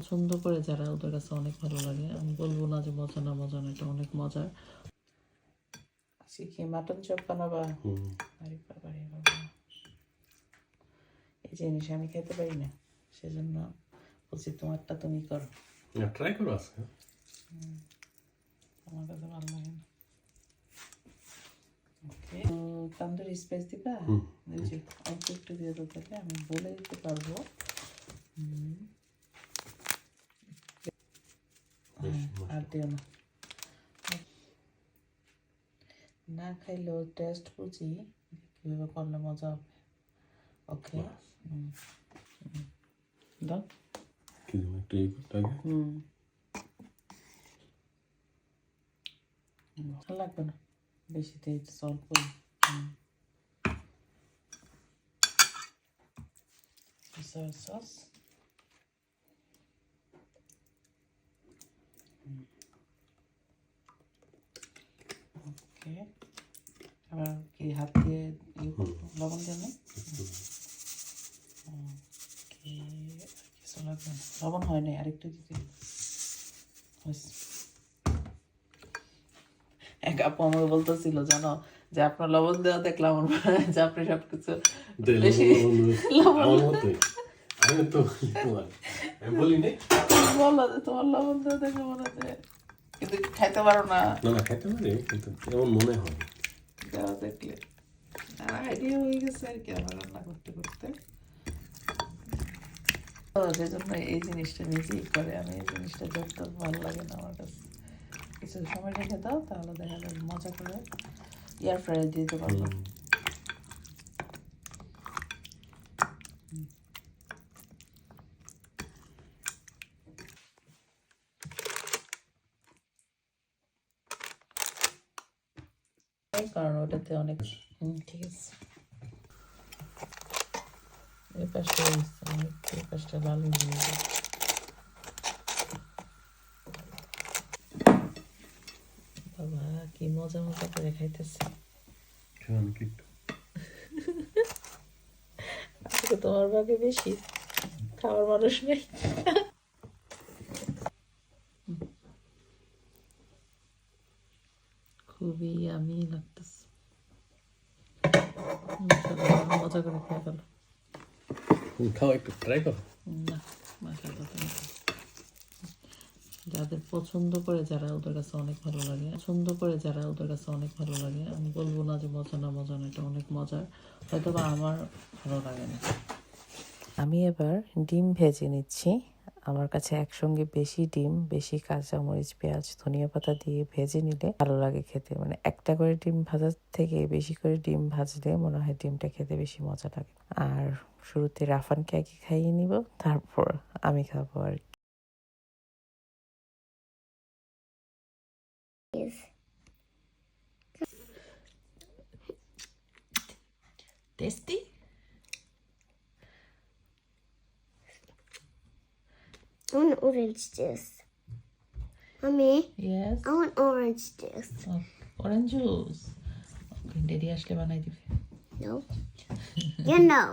পছন্দ করে যারা ওদের কাছে অনেক ভালো লাগে। আমি বলব না যে মজা না মজা না এটা অনেক মজার। কি মাটন চপ বানাবা? আরে বাবা রে বাবা। এই জিনিস আমি খেতে পারি না সেজন্য বলছি তোমারটা তুমি করো। ট্রাই করো আজকে। আমার কাছে ভালো লাগে না। তান্দুরি স্পাইস দিবা? অল্প একটু দিয়ে তাহলে আমি বলে দিতে পারব হুম। হ্যাঁ, আর দিও না। না খাইলেও টেস্ট বুঝি কীভাবে করলে মজা হবে। ওকে দাও। কি একটু এই করতে হুম। ভালো লাগবে না? বেশি তেজ অল্প। সয়া সস ওকে আবার কি হাত দিয়ে লবণ দেন কিছু লাগবে লবণ হয় নাই আরেকটু দিতে। এক আপু আমাকে বলতেছিল জানো যে আপনার লবণ দেওয়া দেখলাম যে আপনি সব কিছু বেশি আমি তো বলো তোমার লবণ দেওয়া দেখে মনে হচ্ছে কিন্তু খাইতে পারো না না না খাইতে পারি কিন্তু এমন মনে হয় দেওয়া দেখলে আইডিয়া হয়ে গেছে আর কি আমার রান্না করতে করতে সেজন্য এই জিনিসটা নিজেই করে আমি এই জিনিসটা যত ভালো লাগে না আমার কাছে কিছু সময় রেখে দাও তাহলে দেখা যাবে মজা করে এয়ার ফ্রায়ার দিয়ে দিতে পারব কারণ ওটাতে অনেক ঠিক আছে। এই পাশটা এই পাশটা লাল হয়ে বাবা কি মজা মজা করে খাইতেছে। তোমার ভাগে বেশি খাওয়ার মানুষ নেই। খুবই আমি লাগতেছে। মজা করে খেয়ে গেল হুম, খাও একটু ট্রাই করো। না মাশাআল্লাহ যাদের পছন্দ করে যারা ওদের কাছে অনেক ভালো লাগে। পছন্দ করে যারা ওদের কাছে অনেক ভালো লাগে। আমি বলব না যে মজা না মজা না এটা অনেক মজার। হয়তো বা আমার ভালো লাগে না। আমি এবার ডিম ভেজে নিচ্ছি। আমার কাছে একসঙ্গে বেশি ডিম বেশি কাঁচামরিচ পেঁয়াজ ধনিয়া পাতা দিয়ে ভেজে নিলে ভালো লাগে খেতে। মানে একটা করে ডিম ভাজার থেকে বেশি করে ডিম ভাজলে মনে হয় ডিমটা খেতে বেশি মজা লাগে। আর শুরুতে রাফানকে আগে খাইয়ে নিব তারপর আমি খাব আর কি। Tasty I want orange juice. Mommy, Yes? I want orange juice. Orange juice daddy আসলে বানাই দিবে No. you know.